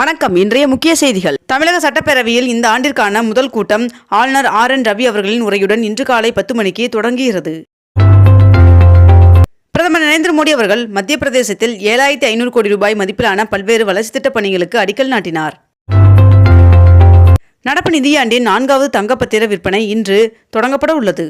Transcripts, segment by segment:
வணக்கம். இன்றைய முக்கிய செய்திகள். தமிழக சட்டப்பேரவையில் இந்த ஆண்டிற்கான முதல் கூட்டம் ஆளுநர் ஆர் என் ரவி அவர்களின் உரையுடன் இன்று காலை பத்து மணிக்கு தொடங்குகிறது. பிரதமர் நரேந்திர மோடி அவர்கள் மத்திய பிரதேசத்தில் ஏழாயிரத்தி ஐநூறு கோடி ரூபாய் மதிப்பிலான பல்வேறு வளர்ச்சி திட்டப் பணிகளுக்கு அடிக்கல் நாட்டினார். நடப்பு நிதியாண்டின் நான்காவது தங்கப்பத்திர விற்பனை இன்று தொடங்கப்பட உள்ளது.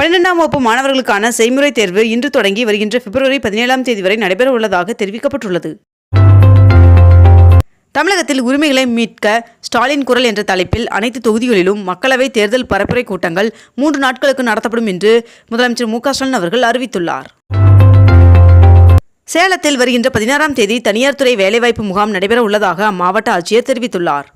பன்னிரெண்டாம் வகுப்பு மாணவர்களுக்கான செய்முறை தேர்வு இன்று தொடங்கி வருகின்ற பிப்ரவரி பதினேழாம் தேதி வரை நடைபெற உள்ளதாக தெரிவிக்கப்பட்டுள்ளது. தமிழகத்தில் உரிமைகளை மீட்க ஸ்டாலின் குரல் என்ற தலைப்பில் அனைத்து தொகுதிகளிலும் மக்களவை தேர்தல் பரப்புரை கூட்டங்கள் மூன்று நாட்களுக்கு நடத்தப்படும் என்று முதலமைச்சர் மு ஸ்டாலின் அவர்கள் அறிவித்துள்ளார். சேலத்தில் வருகின்ற பதினாறாம் தேதி தனியார் துறை வேலைவாய்ப்பு முகாம் நடைபெற உள்ளதாக அம்மாவட்ட ஆட்சியர் தெரிவித்துள்ளார்.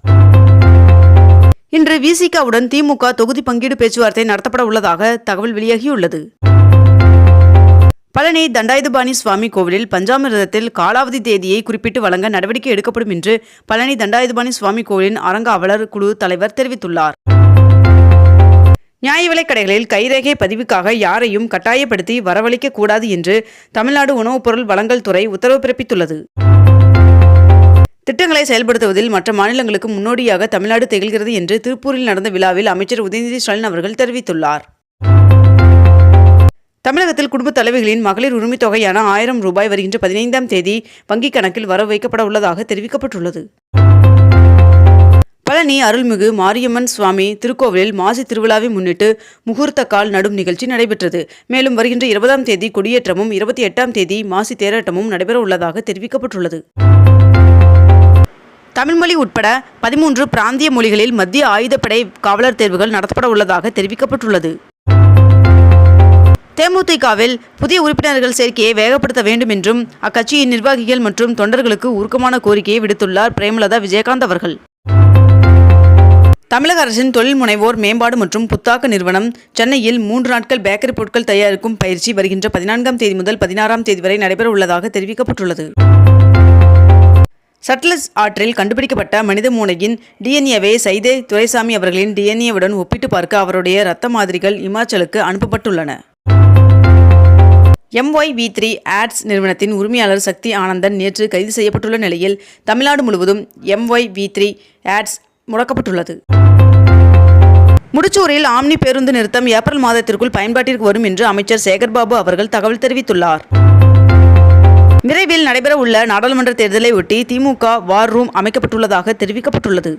இன்று விசிகாவுடன் திமுக தொகுதி பங்கீடு பேச்சுவார்த்தை நடத்தப்பட உள்ளதாக தகவல் வெளியாகியுள்ளது. பழனி தண்டாயுதபாணி சுவாமி கோவிலில் பஞ்சாமிரதத்தில் காலாவதி தேதியை குறிப்பிட்டு வழங்க நடவடிக்கை எடுக்கப்படும் என்று பழனி தண்டாயுதபாணி சுவாமி கோவிலின் அரங்காவலர் குழு தலைவர் தெரிவித்துள்ளார். நியாய விலைக் கடைகளில் கைரேகை பதிவுக்காக யாரையும் கட்டாயப்படுத்தி வரவழைக்க கூடாது என்று தமிழ்நாடு உணவுப் பொருள் வழங்கல் துறை உத்தரவு பிறப்பித்துள்ளது. திட்டங்களை செயல்படுத்துவதில் மற்ற மாநிலங்களுக்கு முன்னோடியாக தமிழ்நாடு திகழ்கிறது என்று திருப்பூரில் நடந்த விழாவில் அமைச்சர் உதயநிதி ஸ்டாலின் அவர்கள் தெரிவித்துள்ளார். தமிழகத்தில் குடும்பத் தலைவிகளின் மகளிர் உரிமைத் தொகையான ஆயிரம் ரூபாய் வருகின்ற பதினைந்தாம் தேதி வங்கிக் கணக்கில் வர வைக்கப்பட உள்ளதாக தெரிவிக்கப்பட்டுள்ளது. பழனி அருள்மிகு மாரியம்மன் சுவாமி திருக்கோவிலில் மாசி திருவிழாவை முன்னிட்டு முகூர்த்த கால் நடும் நிகழ்ச்சி நடைபெற்றது. மேலும் வருகின்ற இருபதாம் தேதி கொடியேற்றமும் இருபத்தி எட்டாம் தேதி மாசி தேரோட்டமும் நடைபெற உள்ளதாக தெரிவிக்கப்பட்டுள்ளது. தமிழ்மொழி உட்பட பதிமூன்று பிராந்திய மொழிகளில் மத்திய ஆயுதப்படை காவலர் தேர்வுகள் நடத்தப்பட உள்ளதாக தெரிவிக்கப்பட்டுள்ளது. தேமுதிகவில் புதிய உறுப்பினர்கள் சேர்க்கையை வேகப்படுத்த வேண்டும் என்றும் அக்கட்சியின் நிர்வாகிகள் மற்றும் தொண்டர்களுக்கு உருக்கமான கோரிக்கையை விடுத்துள்ளார் பிரேமலதா விஜயகாந்த் அவர்கள். தமிழக அரசின் தொழில் முனைவோர் மேம்பாடு மற்றும் புத்தாக்க நிறுவனம் சென்னையில் மூன்று நாட்கள் பேக்கரி பொருட்கள் தயாரிக்கும் பயிற்சி வருகின்ற பதினான்காம் தேதி முதல் பதினாறாம் தேதி வரை நடைபெற உள்ளதாக தெரிவிக்கப்பட்டுள்ளது. சட்லஸ் ஆற்றில் கண்டுபிடிக்கப்பட்ட மனித மூளையின் டிஎன்ஏவை சைதே துரைசாமி அவர்களின் டிஎன்ஏவுடன் ஒப்பிட்டு பார்க்க அவருடைய இரத்த மாதிரிகள் இமாச்சலுக்கு அனுப்பப்பட்டுள்ளன. எம்ஒய் வி த்ரீ ஆட்ஸ் நிறுவனத்தின் உரிமையாளர் சக்தி ஆனந்தன் நேற்று கைது செய்யப்பட்டுள்ள நிலையில் தமிழ்நாடு முழுவதும் எம்ஒய் வி த்ரீ ஆட்ஸ் முடக்கப்பட்டுள்ளது. முடிச்சூரில் ஆம்னி பேருந்து நிறுத்தம் ஏப்ரல் மாதத்திற்குள் பயன்பாட்டிற்கு வரும் என்று அமைச்சர் சேகர்பாபு அவர்கள் தகவல் தெரிவித்துள்ளார். விரைவில் நடைபெறவுள்ள நாடாளுமன்ற தேர்தலை ஒட்டி திமுக வார் ரூம் அமைக்கப்பட்டுள்ளதாக தெரிவிக்கப்பட்டுள்ளது.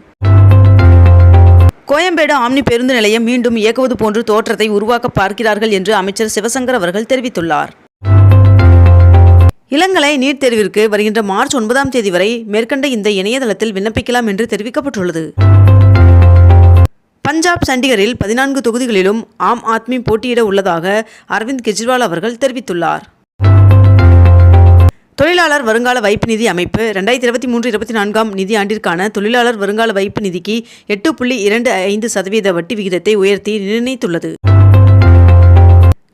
கோயம்பேடு ஆம்னி பேருந்து நிலையம் மீண்டும் இயக்குவது போன்று தோற்றத்தை உருவாக்க பார்க்கிறார்கள் என்று அமைச்சர் சிவசங்கர் அவர்கள் தெரிவித்துள்ளார். இளங்கலை நீட் தேர்விற்கு வருகின்ற மார்ச் ஒன்பதாம் தேதி வரை மேற்கண்ட இந்த இணையதளத்தில் விண்ணப்பிக்கலாம் என்று தெரிவிக்கப்பட்டுள்ளது. பஞ்சாப் சண்டிகரில் பதினான்கு தொகுதிகளிலும் ஆம் ஆத்மி போட்டியிட உள்ளதாக அரவிந்த் கெஜ்ரிவால் அவர்கள் தெரிவித்துள்ளார். தொழிலாளர் வருங்கால வைப்பு நிதி அமைப்பு ரெண்டாயிரத்தி இருபத்தி மூன்று இருபத்தி நான்காம் நிதி ஆண்டிற்கான தொழிலாளர் வருங்கால வைப்பு நிதிக்கு எட்டு புள்ளி இரண்டு ஐந்து சதவீத வட்டி விகிதத்தை உயர்த்தி நிர்ணயித்துள்ளது.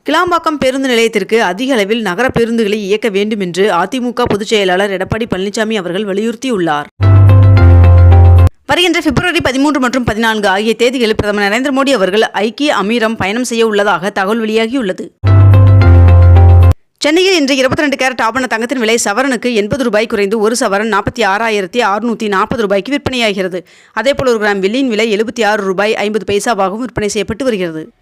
கிளாம்பாக்கம் பேருந்து நிலையத்திற்கு அதிக அளவில் நகர பேருந்துகளை இயக்க வேண்டும் என்று அதிமுக பொதுச் செயலாளர் எடப்பாடி பழனிசாமி அவர்கள் வலியுறுத்தியுள்ளார். வருகின்ற பிப்ரவரி பதிமூன்று மற்றும் பதினான்கு ஆகிய தேதிகளில் பிரதமர் நரேந்திர மோடி அவர்கள் ஐக்கிய அமீரம் பயணம் செய்ய உள்ளதாக தகவல் வெளியாகியுள்ளது. சென்னையில் இன்று இருபத்தி ரெண்டு கேரட் ஆபண தங்கத்தின் விலை சவரனுக்கு எண்பது ரூபாய் குறைந்து ஒரு சவரன் நாற்பத்தி ஆறாயிரத்தி அறுநூற்றி நாற்பது ரூபாய்க்கு விற்பனையாகிறது. அதேபோல் ஒரு கிராம் வெள்ளியின் விலை எழுபத்தி ஆறு ரூபாய் ஐம்பது பைசாவாகவும் விற்பனை செய்யப்பட்டு வருகிறது.